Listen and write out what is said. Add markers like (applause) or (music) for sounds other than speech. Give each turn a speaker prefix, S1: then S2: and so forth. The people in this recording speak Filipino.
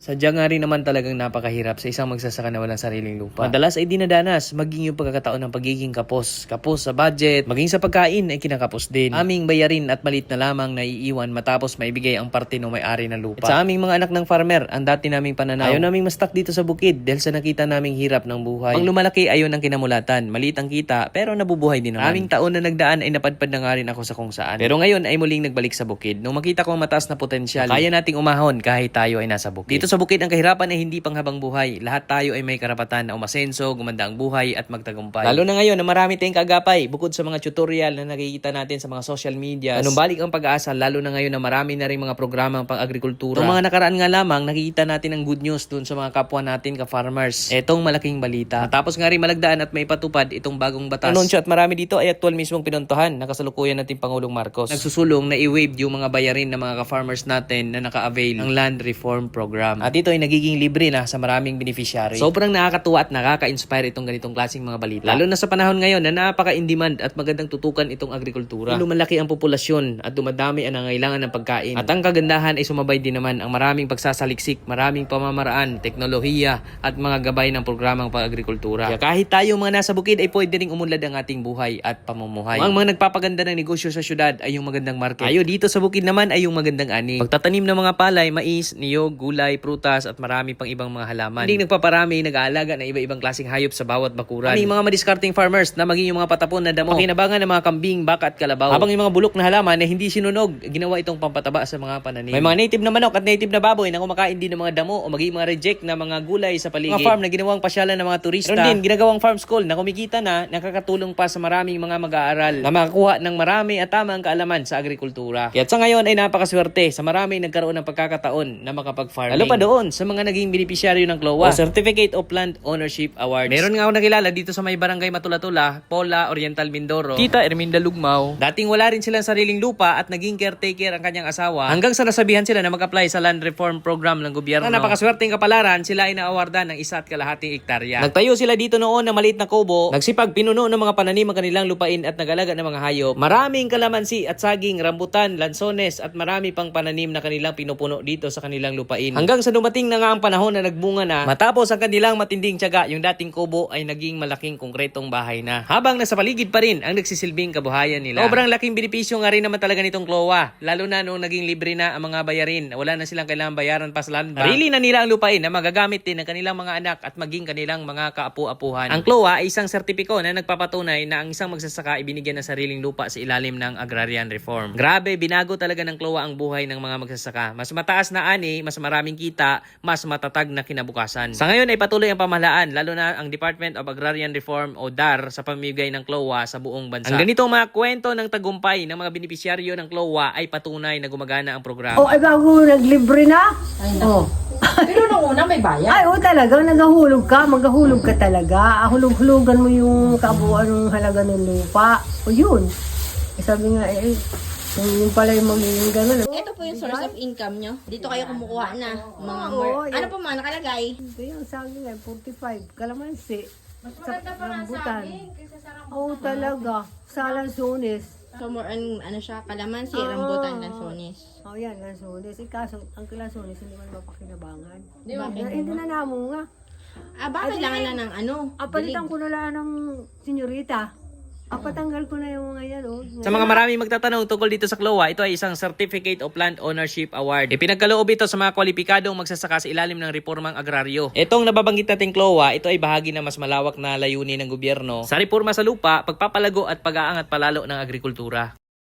S1: Sadya nga rin naman talagang napakahirap sa isang magsasaka na walang sariling lupa. Madalas ay dinadanas, maging yung pagkakataon ng pagiging kapos. Kapos sa budget, maging sa pagkain ay kinakapos din. Aming bayarin at malit na lamang na iiwan matapos maibigay ang parte ng may-ari ng lupa. At sa aming mga anak ng farmer, ang dati naming pananaw, ayaw naming mastak dito sa bukid dahil sa nakita naming hirap ng buhay. Pang lumalaki ayon ang kinamulatan, maliit ang kita pero nabubuhay din naman. Aming taon na nagdaan ay napadpad na nga rin ako sa kung saan. Pero ngayon ay muling nagbalik sa bukid. Nung makita ko ang mataas na potensyal, kaya nating umahon kahit tayo ay nasa bukid. Dito sa bukid ang kahirapan ay hindi panghabang buhay. Lahat tayo ay may karapatan na umasenso, gumanda ang buhay at magtagumpay. Lalo na ngayon na marami tayong kagapay bukod sa mga tutorial na nakikita natin sa mga social media. Anong balik ang pag-asa lalo na ngayon na marami na rin mga programang pang-agrikultura. Itong mga nakaraan nga lamang nakikita natin ang good news dun sa mga kapwa natin ka-farmers. Etong malaking balita. Tapos nga rin malagdaan at may patupad itong bagong batas. Anunsyo at marami dito ay actual mismong pinuntuhan na kasalukuyan natin Pangulong Marcos. Nagsusulong na i-waive yung mga bayarin ng mga ka-farmers natin na naka-avail ng Land Reform Program. At ito ay nagiging libre na sa maraming beneficiary. Sobrang nakakatuwa at nakaka-inspire itong ganitong klaseng mga balita. Lalo na sa panahon ngayon na napaka-in-demand at magandang tutukan itong agrikultura. Lumalaki ang populasyon at dumadami ang nangailangan ng pagkain. At ang kagandahan ay sumabay din naman ang maraming pagsasaliksik, maraming pamamaraan, teknolohiya at mga gabay ng programang pag-agrikultura. Kaya kahit tayo mga nasa bukid ay pwede ring umunlad ang ating buhay at pamumuhay. Ang mga nagpapaganda ng negosyo sa syudad ay yung magandang market. Ayo dito sa bukid naman ay yung magandang ani. Pagtatanim ng mga palay, mais, niyog, gulay, prutas at marami pang ibang mga halaman. Hindi nagpaparami, nag-aalaga ng iba-ibang klaseng hayop sa bawat bakuran. Kami mga madiscarding farmers na maging yung mga patapon na damo. Pakinabangan ng mga kambing, baka at kalabaw. Habang yung mga bulok na halaman na hindi sinunog, ginawa itong pampataba sa mga pananim. May mga native na manok at native na baboy na kumakain din ng mga damo o maging mga reject na mga gulay sa paligid. Mga farm na ginawang pasyalan ng mga turista. Meron din ginagawang farm school na kumikita na nakakatulong pa sa maraming mga mag-aaral na makakuha ng marami at tamang kaalaman sa agrikultura. Kaya sa ngayon ay napakaswerte sa marami nagkaroon ng pagkakataon na makapag-farming. Lalo pa doon sa mga naging beneficiaryo ng CLOA o Certificate of Land Ownership Awards. Meron nga ako nakilala dito sa may barangay Matulatula, Pola, Oriental Mindoro. Tita Erminda Lugmao. Dating wala rin silang sariling lupa at naging caretaker ang kanyang asawa hanggang sa nasabihan sila na mag-apply sa land reform program ng gobyerno. Na napakaswerteng kapalaran, sila ay naawardan ng isa at kalahating ektarya. Nagtayo sila dito noon ng maliit na kubo, nagsipag pinuno ng mga pananim ang kanilang lupain at nagalaga ng mga hayop. Maraming kalamansi at saging, rambutan, lansones at marami pang pananim na kanilang pinupuno dito sa kanilang lupain. Hanggang sa dumating na nga ang panahon na nagbunga na, matapos ang kanilang matinding tiyaga, yung dating kubo ay naging malaking konkretong bahay na. Habang nasa paligid pa rin ang nagsisilbing kabuhayan nila. Sobrang laking benepisyo nga rin naman talaga nitong klowa, lalo na nung naging libre na ang mga bayarin. Wala na silang kailangan bayaran pa sa land bank. Sarili na nila ang lupain na magagamit din ng kanilang mga anak at maging kanilang mga kaapu-apuhan. Ang klowa ay isang sertipiko na nagpapatunay na ang isang magsasaka ibinigyan ng sariling lupa sa ilalim ng agrarian reform. Grabe, binago talaga ng klowa ang buhay ng mga magsasaka. Mas mataas na ani, mas maraming kita, mas matatag na kinabukasan. Sa ngayon ay patuloy ang pamahalaan, lalo na ang Department of Agrarian Reform o DAR sa pamimigay ng klowa sa buong bansa. Ang ganitong mga kwento ng tagumpay ng mga benepisyaryo ng klowa ay patunay na gumagana ang programa.
S2: Oh, ay bago naglibre na? Oh. (laughs)
S3: Pero nung una may bayad.
S2: Ay, oh, talaga, naghahulog ka, maghahulog ka talaga. Ah, Hulog-hulugan mo yung kabuuan ng halaga ng lupa. O yun. Eh, sabi nga, eh, kung yun pala yung magiging ganun.
S4: Ito po yung source of income nyo. Dito kayo kumukuha na. Mga
S2: Oo,
S4: more.
S2: yun.
S4: Ano po mga nakalagay?
S2: Ito yung saging ay 45. Kalamansi. Mas maganda pa ng saging kaysa sa rambutan. Oo, talaga. Sa lansones.
S4: So more on ano siya, kalamansi,
S2: Oo.
S4: rambutan, lansones.
S2: Oh, yan, lansones. Eh, kaso, ang lansones hindi man mapakinabangan.
S4: Di ba?
S2: Na, hindi na namunga.
S4: Ah, baka kailangan lang ng ano?
S2: Apalitan ko na lang ng senyorita. Apatanggal ko na yung mga yan, oh.
S1: Sa mga maraming magtatanong tungkol dito sa KLOA, ito ay isang Certificate of Land Ownership Award. Ipinagkaloob ito sa mga kwalipikadong magsasaka sa ilalim ng reformang agraryo. Itong nababanggit nating KLOA, ito ay bahagi ng mas malawak na layunin ng gobyerno sa reforma sa lupa, pagpapalago at pag-aangat palalo ng agrikultura.